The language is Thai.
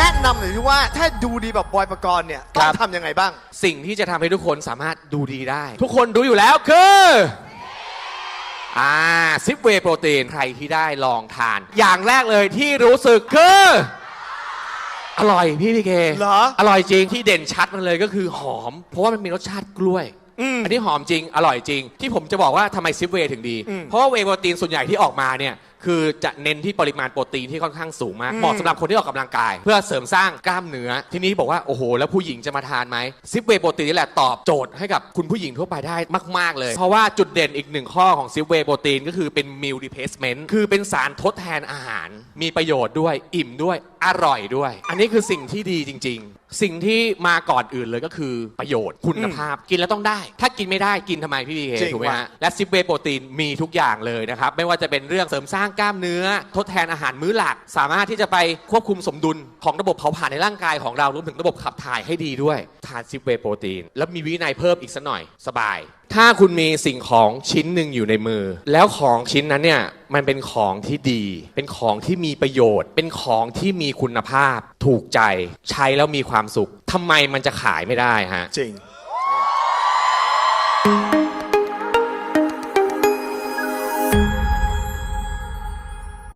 นำหน่อยที่ว่าถ้าดูดีแบบบอยประกรณ์เนี่ยต้อครังบ ทำยังไงบ้าง สิ่งที่จะทำให้ทุกคนสามารถดูดีได้ ทุกคนดูอยู่แล้วคือ อ่าซิปเวย์โปรตีนใครที่ได้ลองทาน อย่างแรกเลยที่รู้สึกคือ อร่อยพี่พี่เคเหรอ อร่อยจริงที่เด่นชัดมันเลยก็คือหอม เพราะว่ามันมีรสชาติกล้วย อืม อันนี้หอมจริง อร่อยจริง ที่ผมจะบอกว่าทำไมซิปเวย์ถึงดี อืมเพราะว่าเวย์โปรตีนส่วนใหญ่ที่ออกมาเนี่ย คือจะเน้นที่ปริมาณโปรตีนที่ค่อนข้างสูงมากอืม เหมาะสำหรับคนที่ออกกำลังกาย เพื่อเสริมสร้างกล้ามเนื้อ ทีนี้บอกว่า โอ้โห แล้วผู้หญิงจะมาทานไหมซิปเวย์โปรตีนนี่แหละตอบโจทย์ให้กับคุณผู้หญิงทั่วไปได้มาก ๆ เลย เพราะว่าจุดเด่นอีกหนึ่งข้อของซิปเวย์โปรตีนก็คือเป็นมิลดิเพสเมนต์คือเป็นสารทดแทนอาหาร มีประโยชน์ด้วยอิ่มด้วย อร่อยด้วย อันนี้คือสิ่งที่ดีจริง ๆ สิ่งที่มาก่อนอื่นเลยก็คือประโยชน์คุณภาพ กินแล้วต้องได้ ถ้ากินไม่ได้กินทำไมพี่พีเคจริงถูกไหมว่ะ ฮะและซิปเวย์โปรตีนมีทุกอย่างเลยนะครับ ไม่ว่าจะเป็นเรื่องเสริมสร้างกล้ามเนื้อ ทดแทนอาหารมื้อหลัก สามารถที่จะไปควบคุมสมดุลของระบบเผาผลาญในร่างกายของเรารวมถึงระบบขับถ่ายให้ดีด้วย ทานซิปเวย์โปรตีน แล้วมีวินัยเพิ่มอีกสักหน่อยสบาย ถ้าคุณมีสิ่งของชิ้นหนึ่งอยู่ในมือ แล้วของชิ้นนั้นเนี่ย มันเป็นของที่ดี เป็นของที่มีประโยชน์ เป็นของที่มีคุณภาพ ถูกใจ ใช้แล้วมีความสุขทำไมมันจะขายไม่ได้ฮะ จริง